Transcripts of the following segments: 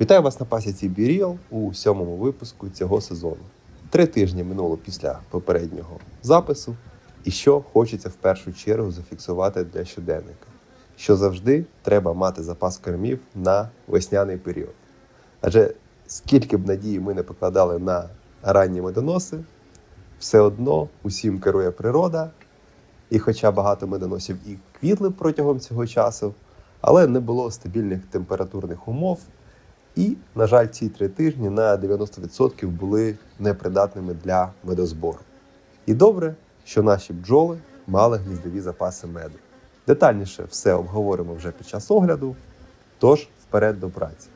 Вітаю вас на пасіці Біріл у сьомому випуску цього сезону. Три тижні минуло після попереднього запису, і що хочеться в першу чергу зафіксувати для щоденника, що завжди треба мати запас кормів на весняний період. Адже скільки б надії ми не покладали на ранні медоноси, все одно усім керує природа, і хоча багато медоносів і квітли протягом цього часу, але не було стабільних температурних умов. І, на жаль, ці три тижні на 90% були непридатними для медозбору. І добре, що наші бджоли мали гніздові запаси меду. Детальніше все обговоримо вже під час огляду, тож вперед до праці.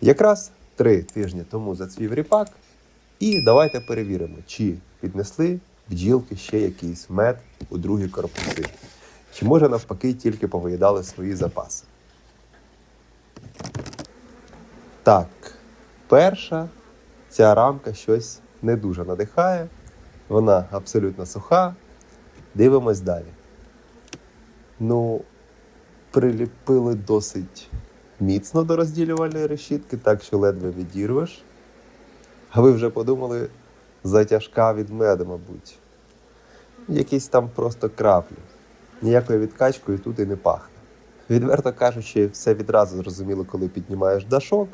Якраз три тижні тому зацвів ріпак, і давайте перевіримо, чи піднесли бджілки ще якийсь мед у другі корпуси, чи може навпаки тільки повиїдали свої запаси. Так, перша ця рамка щось не дуже надихає. Вона абсолютно суха. Дивимось далі. Ну, приліпили досить міцно до розділювальної решітки, так що ледве відірвеш. А ви вже подумали, затяжка від меду, мабуть. Якісь там просто краплі. Ніякою відкачкою тут і не пахне. Відверто кажучи, все відразу зрозуміло, коли піднімаєш дашок.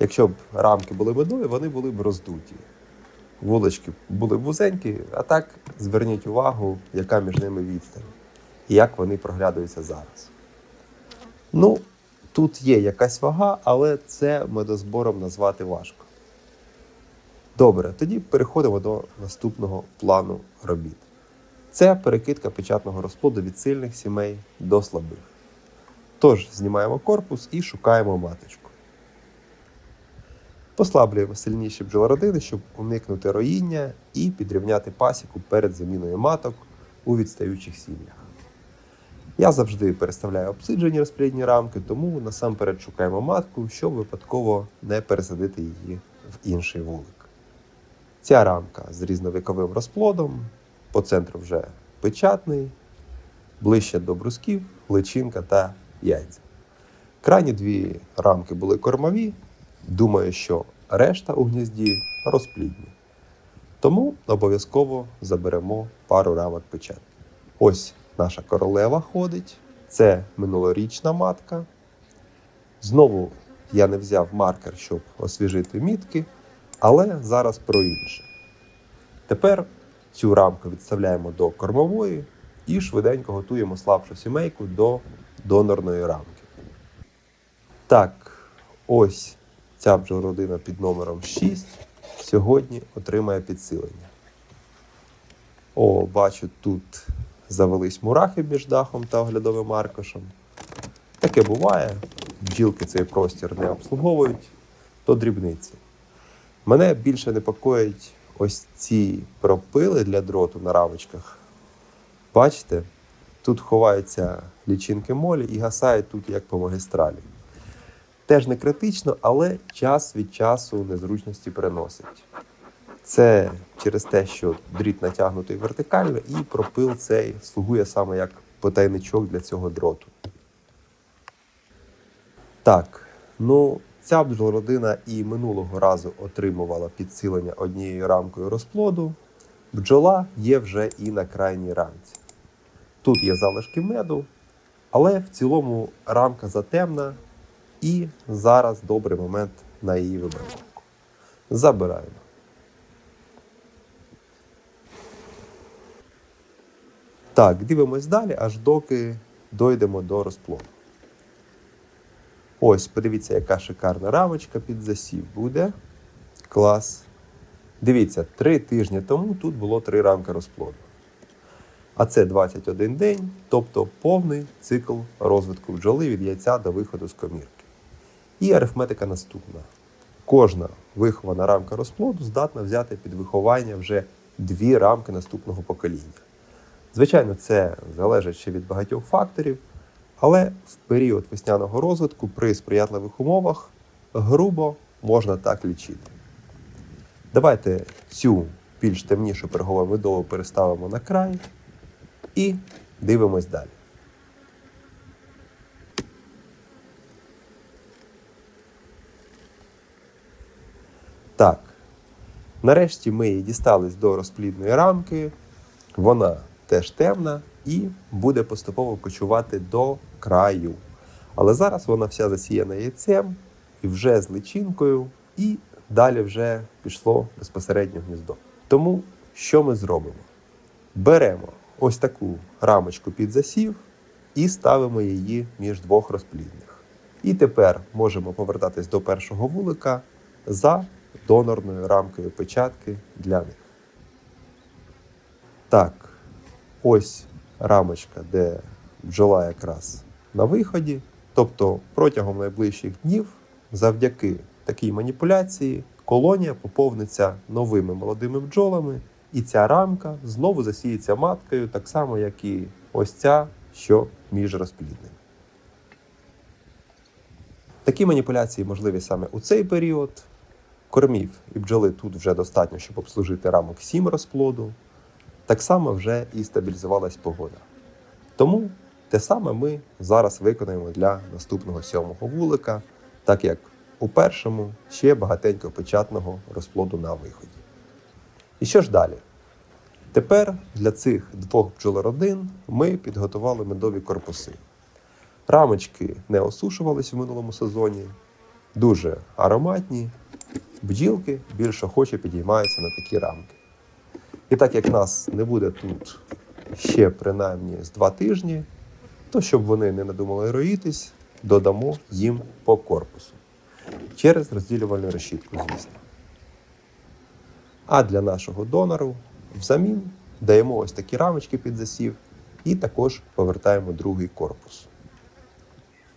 Якщо б рамки були медові, вони були б роздуті. Вулички були б вузенькі, а так зверніть увагу, яка між ними відстань і як вони проглядаються зараз. Ну, тут є якась вага, але це медозбором назвати важко. Добре, тоді переходимо до наступного плану робіт. Це перекидка печатного розплоду від сильних сімей до слабих. Тож знімаємо корпус і шукаємо маточку. Послаблюємо сильніші бджолородини, щоб уникнути роїння і підрівняти пасіку перед заміною маток у відстаючих сім'ях. Я завжди переставляю обсиджені розплідні рамки, тому насамперед шукаємо матку, щоб випадково не пересадити її в інший вулик. Ця рамка з різновіковим розплодом, по центру вже печатний, ближче до брусків, личинка та яйця. Крайні дві рамки були кормові. Думаю, що решта у гнізді розплідні. Тому обов'язково заберемо пару рамок печатки. Ось наша королева ходить. Це минулорічна матка. Знову я не взяв маркер, щоб освіжити мітки, але зараз про інше. Тепер цю рамку відставляємо до кормової і швиденько готуємо слабшу сімейку до донорної рамки. Так, ось ця бджолородина під номером 6 сьогодні отримає підсилення. О, бачу, тут завелись мурахи між дахом та оглядовим аркушем. Таке буває. Бджілки цей простір не обслуговують, то дрібниці. Мене більше непокоїть ось ці пропили для дроту на рамочках. Бачите, тут ховаються лічинки молі і гасають тут як по магістралі. Теж не критично, але час від часу незручності приносить. Це через те, що дріт натягнутий вертикально, і пропил цей слугує саме як потайничок для цього дроту. Так, ну ця бджолородина і минулого разу отримувала підсилення однією рамкою розплоду. Бджола є вже і на крайній рамці. Тут є залишки меду, але в цілому рамка затемна, і зараз добрий момент на її вибраковку. Забираємо. Так, дивимось далі, аж доки дойдемо до розплоду. Ось, подивіться, яка шикарна рамочка під засів буде. Клас. Дивіться, три тижні тому тут було три рамки розплоду. А це 21 день, тобто повний цикл розвитку бджоли від яйця до виходу з комірки. І арифметика наступна. Кожна вихована рамка розплоду здатна взяти під виховання вже дві рамки наступного покоління. Звичайно, це залежить ще від багатьох факторів, але в період весняного розвитку при сприятливих умовах грубо можна так лічити. Давайте цю більш темнішу пергову медову переставимо на край і дивимось далі. Нарешті ми її дістались до розплідної рамки. Вона теж темна і буде поступово кочувати до краю. Але зараз вона вся засіяна яйцем і вже з личинкою, і далі вже пішло безпосередньо гніздо. Тому що ми зробимо? Беремо ось таку рамочку під засів і ставимо її між двох розплідних. І тепер можемо повертатись до першого вулика за донорною рамкою печатки для них. Так, ось рамочка, де бджола якраз на виході. Тобто протягом найближчих днів, завдяки такій маніпуляції, колонія поповниться новими молодими бджолами, і ця рамка знову засіється маткою, так само, як і ось ця, що між розплідними. Такі маніпуляції можливі саме у цей період. Кормів і бджоли тут вже достатньо, щоб обслужити рамок 7 розплоду. Так само вже і стабілізувалась погода. Тому те саме ми зараз виконаємо для наступного сьомого вулика, так як у першому ще багатенько печатного розплоду на виході. І що ж далі? Тепер для цих двох бджолородин ми підготували медові корпуси. Рамочки не осушувались в минулому сезоні, дуже ароматні. Бджілки більш охоче підіймаються на такі рамки. І так як нас не буде тут ще принаймні з два тижні, то щоб вони не надумали роїтись, додамо їм по корпусу через розділювальну решітку, звісно. А для нашого донору взамін даємо ось такі рамочки під засів і також повертаємо другий корпус.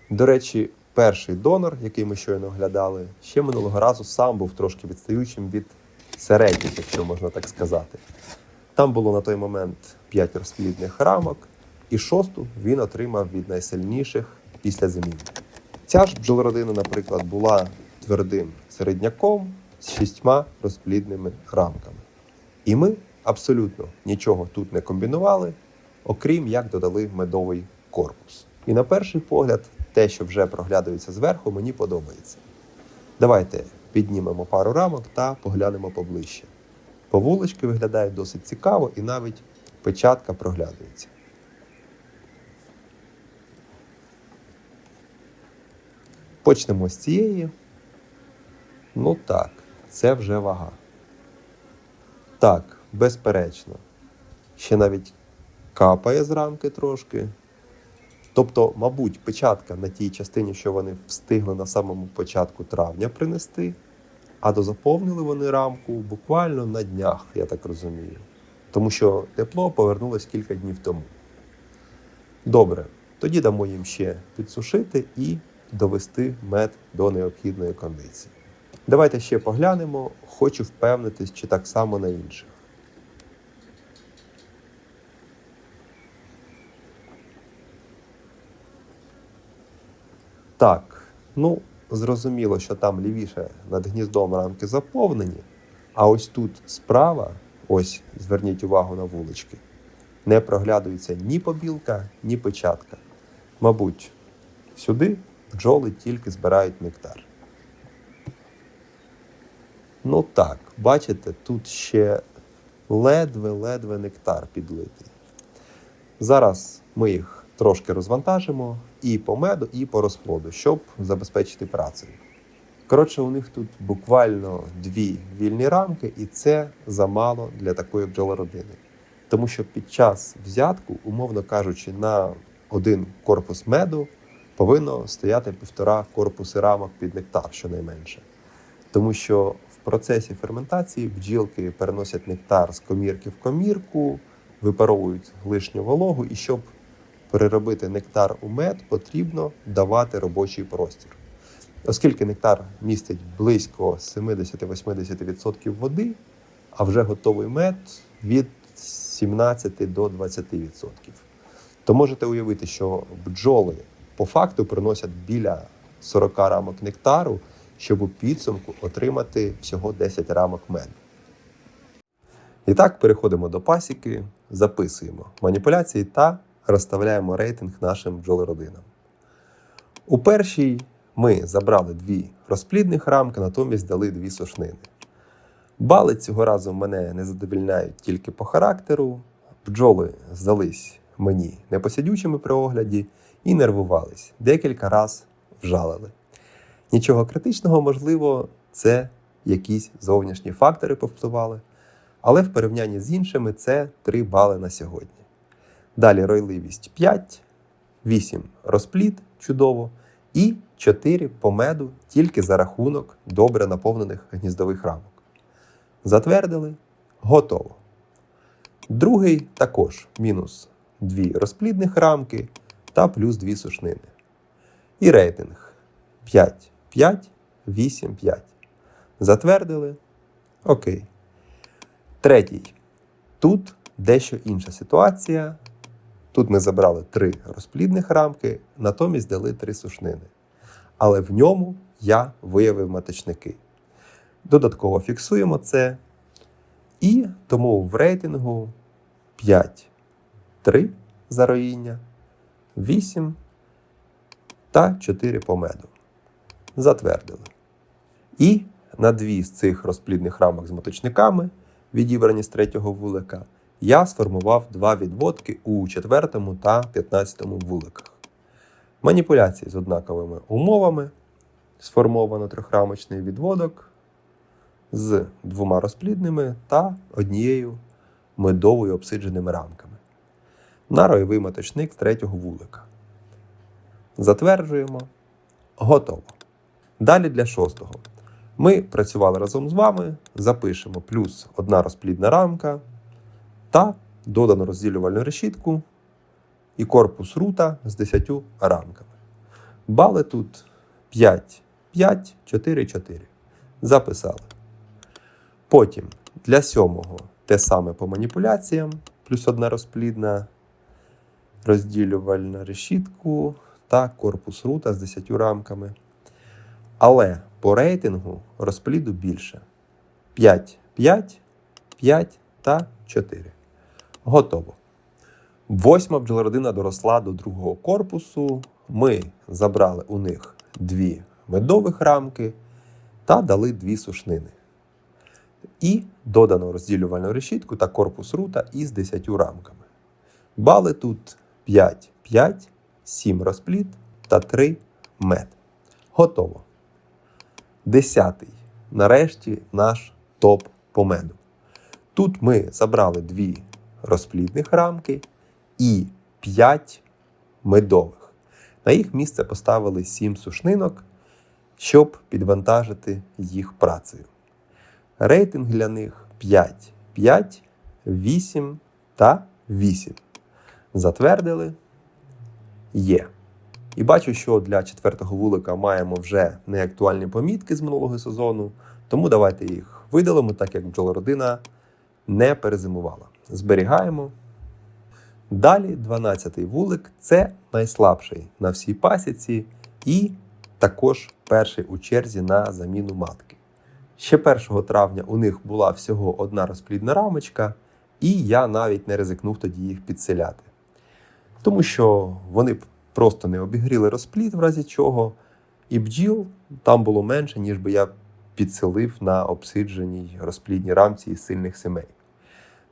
До речі, перший донор, який ми щойно оглядали, ще минулого разу сам був трошки відстаючим від середніх, якщо можна так сказати. Там було на той момент 5 розплідних рамок, і шосту він отримав від найсильніших після заміни. Ця ж бджолородина, наприклад, була твердим середняком з шістьма розплідними рамками. І ми абсолютно нічого тут не комбінували, окрім як додали медовий корпус. І на перший погляд, те, що вже проглядується зверху, мені подобається. Давайте піднімемо пару рамок та поглянемо поближче. Повулочки виглядають досить цікаво і навіть печатка проглядується. Почнемо з цієї. Ну так, це вже вага. Так, безперечно. Ще навіть капає з рамки трошки. Тобто, мабуть, печатка на тій частині, що вони встигли на самому початку травня принести, а дозаповнили вони рамку буквально на днях, я так розумію. Тому що тепло повернулось кілька днів тому. Добре, тоді дамо їм ще підсушити і довести мед до необхідної кондиції. Давайте ще поглянемо, хочу впевнитись, чи так само на інших. Так, ну, зрозуміло, що там лівіше над гніздом рамки заповнені, а ось тут справа, ось зверніть увагу на вулички, не проглядується ні побілка, ні печатка. Мабуть, сюди бджоли тільки збирають нектар. Ну так, бачите, тут ще ледве-ледве нектар підлитий. Зараз ми їх трошки розвантажимо і по меду, і по розплоду, щоб забезпечити працею. Коротше, у них тут буквально дві вільні рамки, і це замало для такої бджолородини. Тому що під час взятку, умовно кажучи, на один корпус меду повинно стояти півтора корпуси рамок під нектар, щонайменше. Тому що в процесі ферментації бджілки переносять нектар з комірки в комірку, випаровують лишню вологу, і щоб переробити нектар у мед, потрібно давати робочий простір. Оскільки нектар містить близько 70-80% води, а вже готовий мед від 17 до 20%. То можете уявити, що бджоли по факту приносять біля 40 рамок нектару, щоб у підсумку отримати всього 10 рамок меду. І так, переходимо до пасіки, записуємо маніпуляції та розставляємо рейтинг нашим бджолородинам. У першій ми забрали дві розплідних рамки, натомість дали дві сушнини. Бали цього разу мене не задовільняють тільки по характеру. Бджоли здались мені непосидючими при огляді і нервувались. Декілька раз вжалили. Нічого критичного, можливо, це якісь зовнішні фактори повпливали, але в порівнянні з іншими це 3 бали на сьогодні. Далі ройливість 5, 8 розпліт чудово, і 4 по меду тільки за рахунок добре наповнених гніздових рамок. Затвердили, готово. Другий також мінус 2 розплідних рамки та плюс 2 сушнини. І рейтинг 5, 5, 8, 5. Затвердили. Окей. Третій. Тут дещо інша ситуація. Тут ми забрали три розплідних рамки, натомість дали три сушнини. Але в ньому я виявив маточники. Додатково фіксуємо це. І тому в рейтингу 5, 3 за роїння, 8 та 4 по меду. Затвердили. І на дві з цих розплідних рамок з моточниками, відібрані з третього вулика, я сформував два відводки у четвертому та п'ятнадцятому вуликах. Маніпуляції з однаковими умовами. Сформовано трьохрамочний відводок з двома розплідними та однією медовою обсидженими рамками. На ройовий моточник з третього вулика. Затверджуємо. Готово. Далі для шостого. Ми працювали разом з вами, запишемо плюс одна розплідна рамка та додану розділювальну решітку і корпус рута з 10 рамками. Бали тут 5, 5, 4, 4. Записали. Потім для сьомого те саме по маніпуляціям, плюс одна розплідна, розділювальна решітку та корпус рута з 10 рамками. Але по рейтингу розпліду більше. 5, 5, 5 та 4. Готово. Восьма бджолородина доросла до другого корпусу. Ми забрали у них дві медових рамки та дали дві сушнини. І додано розділювальну решітку та корпус рута із 10 рамками. Бали тут 5, 5, 7 розпліт та 3 мед. Готово. Десятий. Нарешті наш топ по меду. Тут ми забрали дві розплідних рамки і 5 медових. На їх місце поставили 7 сушнинок, щоб підвантажити їх працею. Рейтинг для них 5, 5, 8 та 8. Затвердили. Є. І бачу, що для четвертого вулика маємо вже неактуальні помітки з минулого сезону, тому давайте їх видалимо, так як бджолородина не перезимувала. Зберігаємо. Далі 12-й вулик це найслабший на всій пасіці і також перший у черзі на заміну матки. Ще 1 травня у них була всього одна розплідна рамочка, і я навіть не ризикнув тоді їх підселяти. Тому що вони просто не обігріли розплід, в разі чого, і бджіл там було менше, ніж би я підселив на обсидженій розплідній рамці із сильних сімей.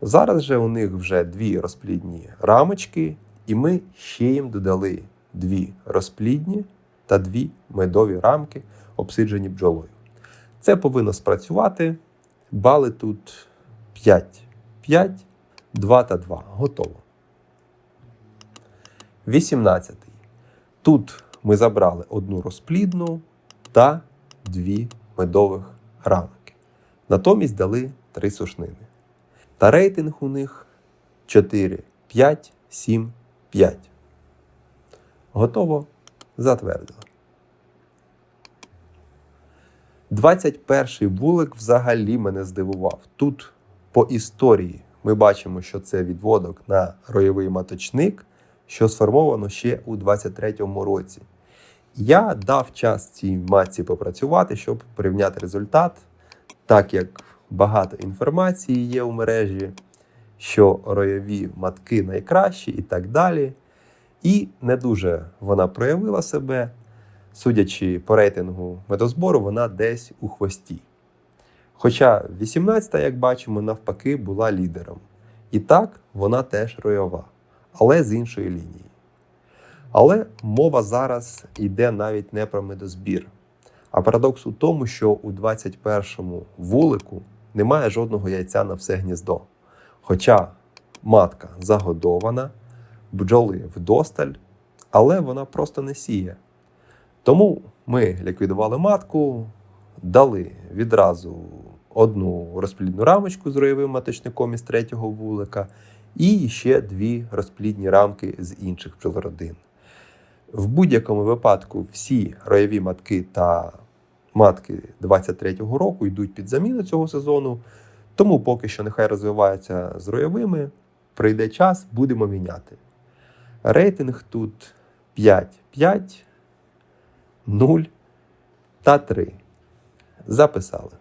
Зараз же у них вже дві розплідні рамочки, і ми ще їм додали дві розплідні та дві медові рамки, обсиджені бджолою. Це повинно спрацювати. Бали тут 5, 5, 2 та 2. Готово. 18. Тут ми забрали одну розплідну та дві медових рамки. Натомість дали три сушнини. Та рейтинг у них 4, 5, 7, 5. Готово. Затвердили. 21-й вулик взагалі мене здивував. Тут по історії ми бачимо, що це відводок на роєвий маточник, що сформовано ще у 23-му році. Я дав час цій матці попрацювати, щоб порівняти результат, так як багато інформації є у мережі, що роєві матки найкращі і так далі. І не дуже вона проявила себе. Судячи по рейтингу медозбору, вона десь у хвості. Хоча 18-та, як бачимо, навпаки, була лідером. І так, вона теж ройова, але з іншої лінії. Але мова зараз йде навіть не про медозбір. А парадокс у тому, що у 21-му вулику немає жодного яйця на все гніздо. Хоча матка загодована, бджоли вдосталь, але вона просто не сіє. Тому ми ліквідували матку, дали відразу одну розплідну рамочку з роєвим маточником із третього вулика, і ще дві розплідні рамки з інших пчелородин. В будь-якому випадку всі роєві матки та матки 23-го року йдуть під заміну цього сезону, тому поки що нехай розвиваються з роєвими, прийде час, будемо міняти. Рейтинг тут 5, 5, 0 та 3. Записали.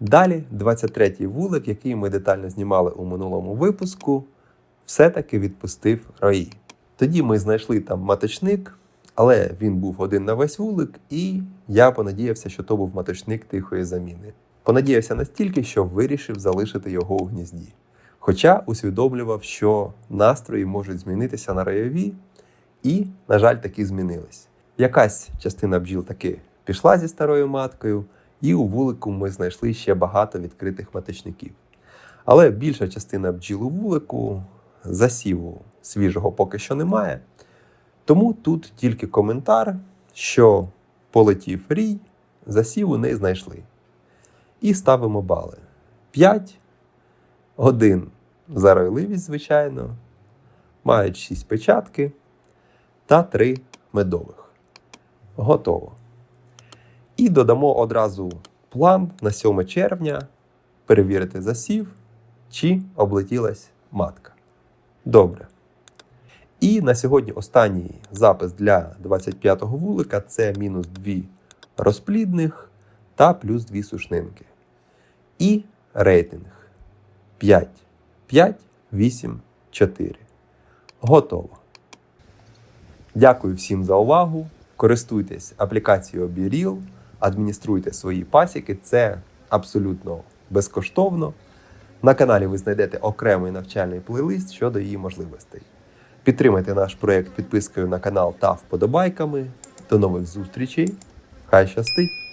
Далі 23-й вулик, який ми детально знімали у минулому випуску, все-таки відпустив рої. Тоді ми знайшли там маточник, але він був один на весь вулик, і я понадіявся, що то був маточник тихої заміни. Понадіявся настільки, що вирішив залишити його у гнізді. Хоча усвідомлював, що настрої можуть змінитися на райові, і, на жаль, таки змінились. Якась частина бджіл таки пішла зі старою маткою, і у вулику ми знайшли ще багато відкритих маточників. Але більша частина бджіл у вулику засіву свіжого поки що немає. Тому тут тільки коментар, що полетів рій, засіву не знайшли. І ставимо бали. 5, 1 за ройливість, звичайно, мають 6 печатки та 3 медових. Готово. І додамо одразу план на 7 червня перевірити засів, чи облетілась матка. Добре. І на сьогодні останній запис для 25-го вулика це мінус 2 розплідних та плюс 2 сушнинки. І рейтинг 5, 5, 8, 4. Готово. Дякую всім за увагу. Користуйтесь аплікацією BeReal, адмініструйте свої пасіки. Це абсолютно безкоштовно. На каналі ви знайдете окремий навчальний плейлист щодо її можливостей. Підтримайте наш проект підпискою на канал та вподобайками. До нових зустрічей. Хай щастить!